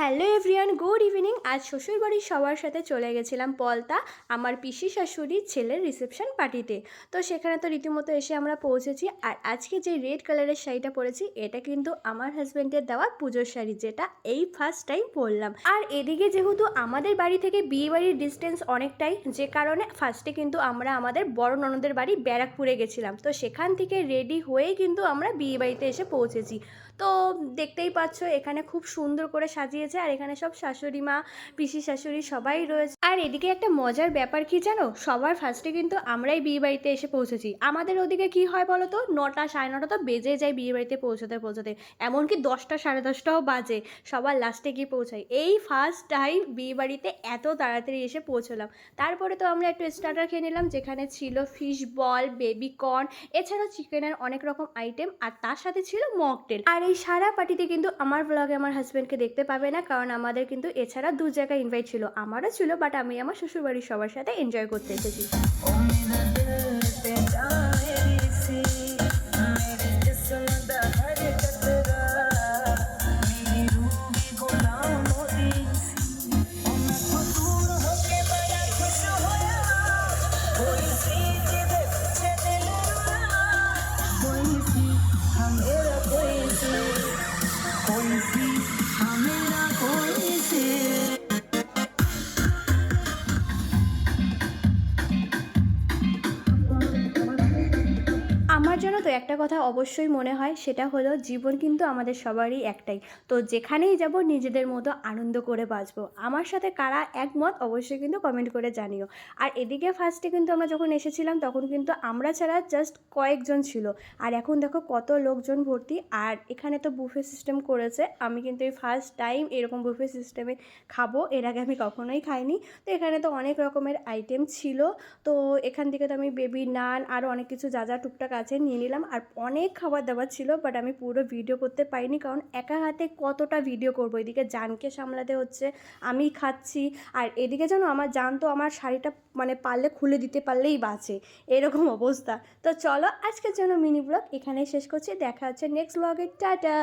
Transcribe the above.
Hello everyone good evening. আজ শ্বশুরবাড়ির সবার সাথে চলে গেছিলাম পলতা, আমার পিসি শাশুড়ির ছেলের রিসেপশন পার্টিতে। তো সেখানে তো রীতিমতো এসে আমরা পৌঁছেছি। আর আজকে যে রেড কালারের শাড়িটা পরেছি, এটা কিন্তু আমার হাজব্যান্ডের দেওয়া পুজোর শাড়ি, যেটা এই ফার্স্ট টাইম পরলাম। আর এদিকে যেহেতু আমাদের বাড়ি থেকে বিয়ে বাড়ির ডিস্টেন্স অনেকটাই, যে কারণে ফার্স্টে কিন্তু আমরা আমাদের বড় ননদের বাড়ি ব্যারাকপুরে গেছিলাম। তো সেখান থেকে রেডি হয়েই কিন্তু আমরা বিয়ে বাড়িতে এসে পৌঁছেছি। তো দেখতেই পাচ্ছ, এখানে খুব সুন্দর করে সাজিয়েছে আর এখানে সব শাশুড়ি মা পিসি শাশুড়ি সবাই রয়েছে। আর এদিকে একটা মজার ব্যাপার কি জানো? সবার ফার্স্টে কিন্তু আমরাই বিয়ে বাড়িতে এসে পৌঁছেছি। আমাদের ওদিকে কি হয় বলো তো? নটা সাড়ে নটা তো বেজে যায় বিয়ে বাড়িতে পৌঁছতে পৌঁছতে। এমনকি দশটা সাড়ে দশটাও বাজে, সবার লাস্টে গিয়ে পৌঁছাই। এই ফার্স্ট টাইম বিয়ে বাড়িতে এত তাড়াতাড়ি এসে পৌঁছলাম। তারপরে তো আমরা একটু স্টার্টার খেয়ে নিলাম, যেখানে ছিল ফিশ বল বেবি কর্ন এছাড়াও চিকেনের অনেক রকম আইটেম আর তার সাথে ছিল মকটেল আর এই সারা পার্টিতে কিন্তু আমার ব্লগে আমার হাজব্যান্ডকে দেখতে পাবে না, কারণ আমাদের কিন্তু এছাড়া দু জায়গায় ইনভাইট ছিল। আমারও ছিল বাট আমি আমার শ্বশুরবাড়ির সবার সাথে এনজয় করতে এসেছি ओ मेरा दिल पे जाए सी আমার জন্য তো একটা কথা অবশ্যই মনে হয়, সেটা হলো জীবন কিন্তু আমাদের সবারই একটাই। তো যেখানেই যাব নিজেদের মতো আনন্দ করে বাঁচবো। আমার সাথে কারা একমত অবশ্যই কিন্তু কমেন্ট করে জানিও। আর এদিকে ফার্স্টে কিন্তু আমরা যখন এসেছিলাম, তখন কিন্তু আমরা ছাড়া জাস্ট কয়েকজন ছিল। আর এখন দেখো কত লোকজন ভর্তি, আর এখানে তো বুফে সিস্টেম করেছে। আমি কিন্তু এই ফার্স্ট টাইম এরকম বুফে সিস্টেমে খাব, এর আগে আমি কখনোই খাইনি। তো এখানে তো অনেক রকমের আইটেম ছিল। তো এখান থেকে তো আমি বেবি নান আরও অনেক কিছু যা যা টুকটাক আছে নিয়ে নিলাম আর অনেক খাবার দাবার ছিল বাট আমি পুরো ভিডিও করতে পারিনি কারণ একা হাতে কতটা ভিডিও করব? এদিকে জানকে সামলাতে হচ্ছে, আমি খাচ্ছি, আর এদিকে যেন আমার জান তো আমার শাড়িটা মানে পারলে খুলে দিতে পারলেই বাঁচে, এরকম অবস্থা। তো চলো আজকের জন্য মিনি ব্লগ এখানেই শেষ করছি, দেখা হচ্ছে নেক্সট ব্লগে টাটা!